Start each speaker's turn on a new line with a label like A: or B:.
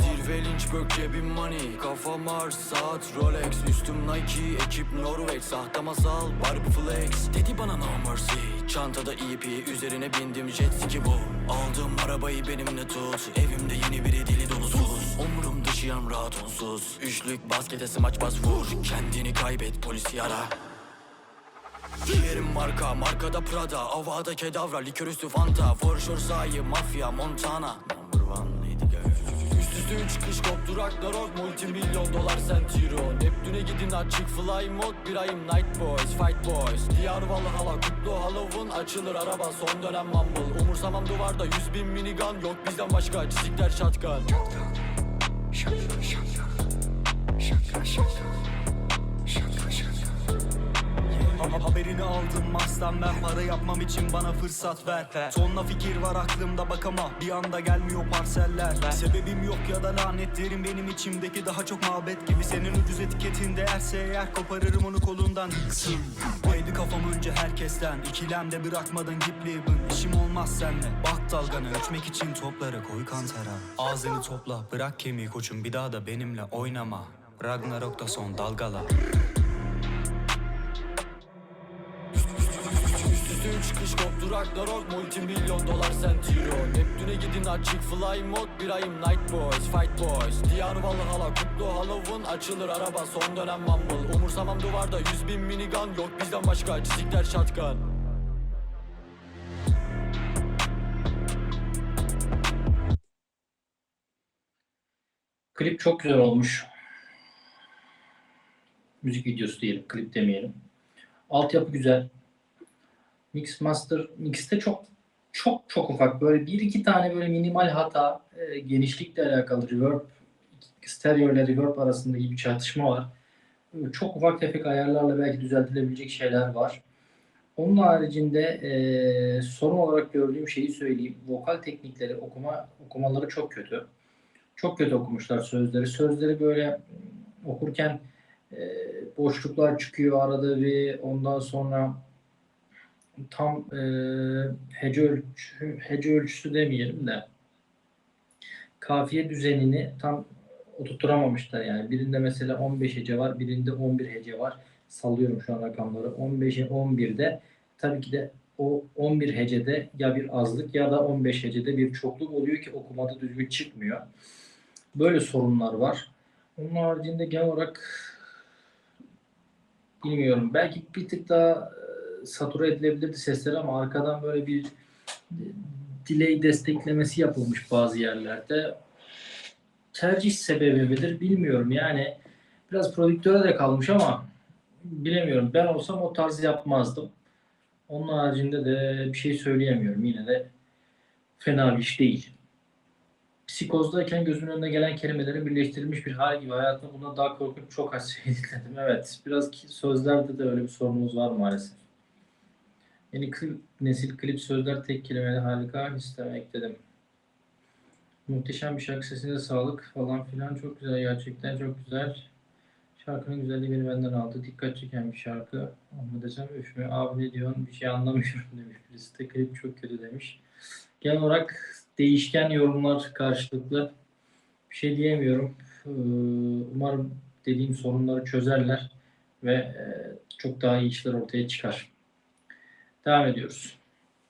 A: Zirve Lynchburg cebim money. Kafam Mars saat Rolex. Üstüm Nike ekip Norveç. Sahte masal Barbie flex. Dedi bana no mercy Çantada EP üzerine bindim jet ski bu. Aldım arabayı benimle tut. Evimde yeni biri dili dolu sus Umurumda şiyam rahat onsuz. Üçlük baskete smaç bas vur. Kendini kaybet polisi ara Giyerim marka, markada Prada Avada kedavra, likör üstü Fanta For sure sahi, mafya, Montana. Number one Lady Gaga Üst üste üç kış koptu Ragnarok Multimilyon dolar sentiro Neptüne gidin açık fly mod Bir ayım night boys, fight boys. Diyar Valhalla, kutlu Halloween Açılır araba, son dönem mumble. Umursamam duvarda yüz bin minigun Yok bizden başka, çizikler şatkan.
B: Ha- Haberini aldım Mars'tan ben para yapmam için bana fırsat ver Tonla fikir var aklımda bak ama bir anda gelmiyor parseller Sebebim yok ya da lanetlerim benim içimdeki daha çok mabet gibi. Senin ucuz etiketin değerse eğer koparırım onu kolundan. Kısım. Koydu kafam önce herkesten. İkilemde bırakmadın giplibin İşim olmaz senle Bak dalganı ölçmek için toplara koy kantera. Ağzını topla bırak kemiği koçum. Bir daha da benimle oynama. Ragnarok'ta son dalgala
A: Üst üste üç kış koptu Ragnarok Multimilyon dolar sentiro Neptüne gidin açık fly mod Bir ayım night boys, fight boys Diyar Valhalla, kutlu Halloween Açılır araba, son dönem mumble Umursamam duvarda yüz bin minigun Yok bizden başka, çizikler şatkan
C: Klip çok güzel olmuş. Müzik videosu diyelim, klip demeyelim. Altyapı güzel. Mix master, mixte çok çok çok ufak böyle bir iki tane böyle minimal hata, e, genişlikle alakalı reverb, stereo ile reverb arasındaki bir çatışma var. Böyle çok ufak tefek ayarlarla belki düzeltilebilecek şeyler var. Onun haricinde e, sorun olarak gördüğüm şeyi söyleyeyim. Vokal teknikleri, okuma okumaları çok kötü. Çok kötü okumuşlar sözleri. Sözleri böyle okurken e, boşluklar çıkıyor arada bir ondan sonra tam e, hece ölçü, hece ölçüsü demeyelim de kafiye düzenini tam oturtturamamışlar yani. Birinde mesela 15 hece var, birinde 11 hece var. Sallıyorum şu an rakamları. 15'e 11'de tabii ki de o 11 hecede ya bir azlık ya da 15 hecede bir çokluk oluyor ki okumada düzgün çıkmıyor. Böyle sorunlar var. Onun haricinde genel olarak bilmiyorum. Belki bir tık daha satura edilebilirdi sesleri ama arkadan böyle bir delay desteklemesi yapılmış bazı yerlerde. Tercih sebebi midir bilmiyorum. Yani biraz prodüktöre de kalmış ama bilemiyorum. Ben olsam o tarz yapmazdım. Onun haricinde de bir şey söyleyemiyorum. Yine de fena bir iş değil psikozdayken gözümün önüne gelen kelimeleri birleştirilmiş bir hal gibi hayatımda bundan daha korkunç çok az şey dinledim. Evet, biraz sözlerde de öyle bir sorunumuz var maalesef. Yeni klip, nesil klip sözler tek kelimeyle harika listeme ekledim. Muhteşem bir şarkı sesine sağlık falan filan çok güzel gerçekten çok güzel. Şarkının güzelliği beni benden aldı. Dikkat çeken bir şarkı. Ama desem üf mü? Abi ne diyorsun? Bir şey anlamıyorum demiş birisi de. Klip çok kötü demiş. Genel olarak değişken yorumlar karşılıklı. Bir şey diyemiyorum. Ee, Umarım dediğim sorunları çözerler ve e, çok daha iyi işler ortaya çıkar. Devam ediyoruz.